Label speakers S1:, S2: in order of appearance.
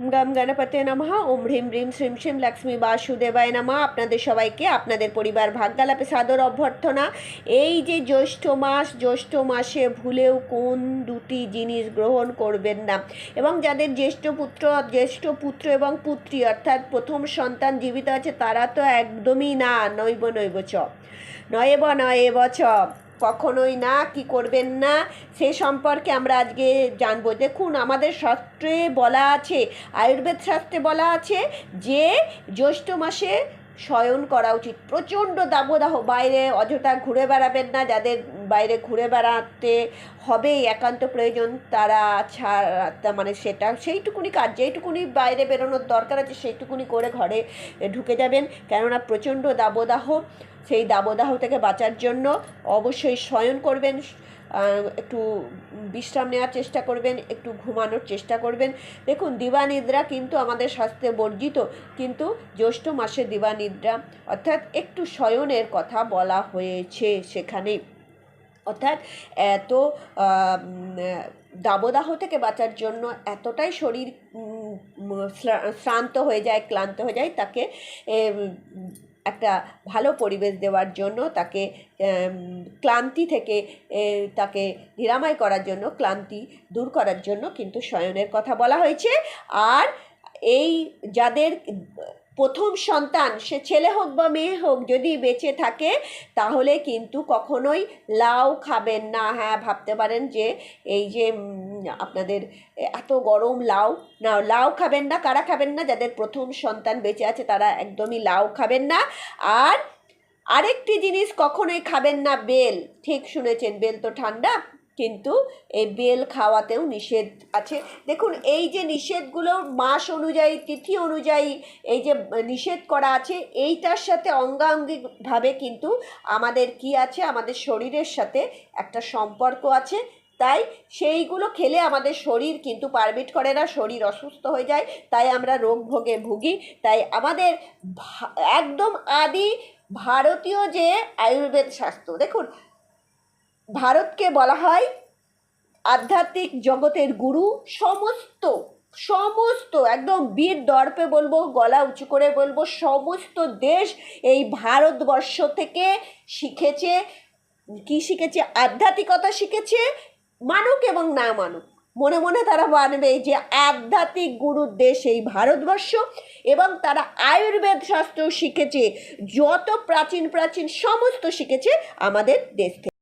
S1: গম গণপতে নমঃ। ওম হ্রিম হ্রিম শ্রীম শ্রীম লক্ষ্মী বাসুদেবায় নমঃ। আপনাদের সবাইকে, আপনাদের পরিবার ভাগ্যালাপে সাদর অভ্যর্থনা। এই যে জ্যৈষ্ঠ মাস, জ্যৈষ্ঠ মাসে ভুলেও কোন দুটি জিনিস গ্রহণ করবেন না। এবং যাদের জ্যেষ্ঠ পুত্র জ্যেষ্ঠ পুত্র এবং পুত্রী, অর্থাৎ প্রথম সন্তান জীবিত আছে, তারা তো একদমই না, নৈব নৈব চ। নয়েব নয়েব চ। কখনোই না, কি করবেন না, সে সম্পর্কে আমরা আজকে জানব। দেখুন, আমাদের শাস্ত্রে বলা আছে, আয়ুর্বেদ শাস্ত্রে বলা আছে যে, জ্যৈষ্ঠ মাসে শয়ন করা উচিত। প্রচণ্ড দাবদাহ, বাইরে অযথা ঘুরে বেড়াবেন না, যাদের বাইরে ঘুরে বেড়াতে হবেই, একান্ত প্রয়োজন তারা ছাড়া মানে সেটা, সেইটুকুনি কাজ, যেইটুকুনি বাইরে বেরোনোর দরকার আছে সেইটুকুনি করে ঘরে ঢুকে যাবেন। কেননা প্রচণ্ড দাবদাহ, সেই দাবদাহ থেকে বাঁচার জন্য অবশ্যই শয়ন করবেন একটু বিশ্রাম নেওয়ার চেষ্টা করবেন, একটু ঘুমানোর চেষ্টা করবেন। দেখুন, দিবানিদ্রা কিন্তু আমাদের স্বাস্থ্যে বর্জিত, কিন্তু জ্যৈষ্ঠ মাসে দিবানিদ্রা, অর্থাৎ একটু শয়নের কথা বলা হয়েছে সেখানে। অর্থাৎ এত দাবদাহ থেকে বাঁচার জন্য এতটাই শরীর শ্রান্ত হয়ে যায়, ক্লান্ত হয়ে যায়, তাকে একটা ভালো পরিবেশ দেওয়ার জন্য, তাকে ক্লান্তি থেকে তাকে নিরাময় করার জন্য, ক্লান্তি দূর করার জন্য কিন্তু শয়নের কথা বলা হয়েছে। আর এই যাদের প্রথম সন্তান, সে ছেলে হোক বা মেয়ে হোক, যদি বেঁচে থাকে, তাহলে কিন্তু কখনোই লাউ খাবেন না। হ্যাঁ ভাবতে পারেন যে এই যে আপনাদের এত গরম লাউ, না, লাউ খাবেন না, কারা খাবেন না? যাদের প্রথম সন্তান বেঁচে আছে, তারা একদমই লাউ খাবেন না। আর আরেকটি জিনিস কখনোই খাবেন না, বেল। ঠিক শুনেছেন, বেল তো ঠান্ডা। কিন্তু এই বেল খাওয়াতেও নিষেধ আছে। দেখুন, এই যে নিষেধগুলো মাস অনুযায়ী, তিথি অনুযায়ী এই যে নিষেধ করা আছে, এইটার সাথে অঙ্গাঙ্গিকভাবে কিন্তু আমাদের কি আছে? আমাদের শরীরের সাথে একটা সম্পর্ক আছে। তাই সেইগুলো খেলে আমাদের শরীর কিন্তু পারমিট করে না, শরীর অসুস্থ হয়ে যায়, তাই আমরা রোগ ভোগে ভুগি। তাই আমাদের একদম আদি ভারতীয় যে আয়ুর্বেদ স্বাস্থ্য দেখুন ভারতকে বলা হয় আধ্যাত্মিক জগতের গুরু। সমস্ত সমস্ত, একদম বীর দর্পে বলব, গলা উঁচু করে বলব, সমস্ত দেশ এই ভারতবর্ষ থেকে শিখেছে। কি শিখেছে? আধ্যাত্মিকতা শিখেছে, মানুক এবং না মানুক। মনে মনে তারা মানবে যে আধ্যাত্মিক গুরুর দেশ এই ভারতবর্ষ এবং তারা আয়ুর্বেদ শাস্ত্র শিখেছে, যত প্রাচীন প্রাচীন সমস্ত শিখেছে আমাদের দেশ থেকে।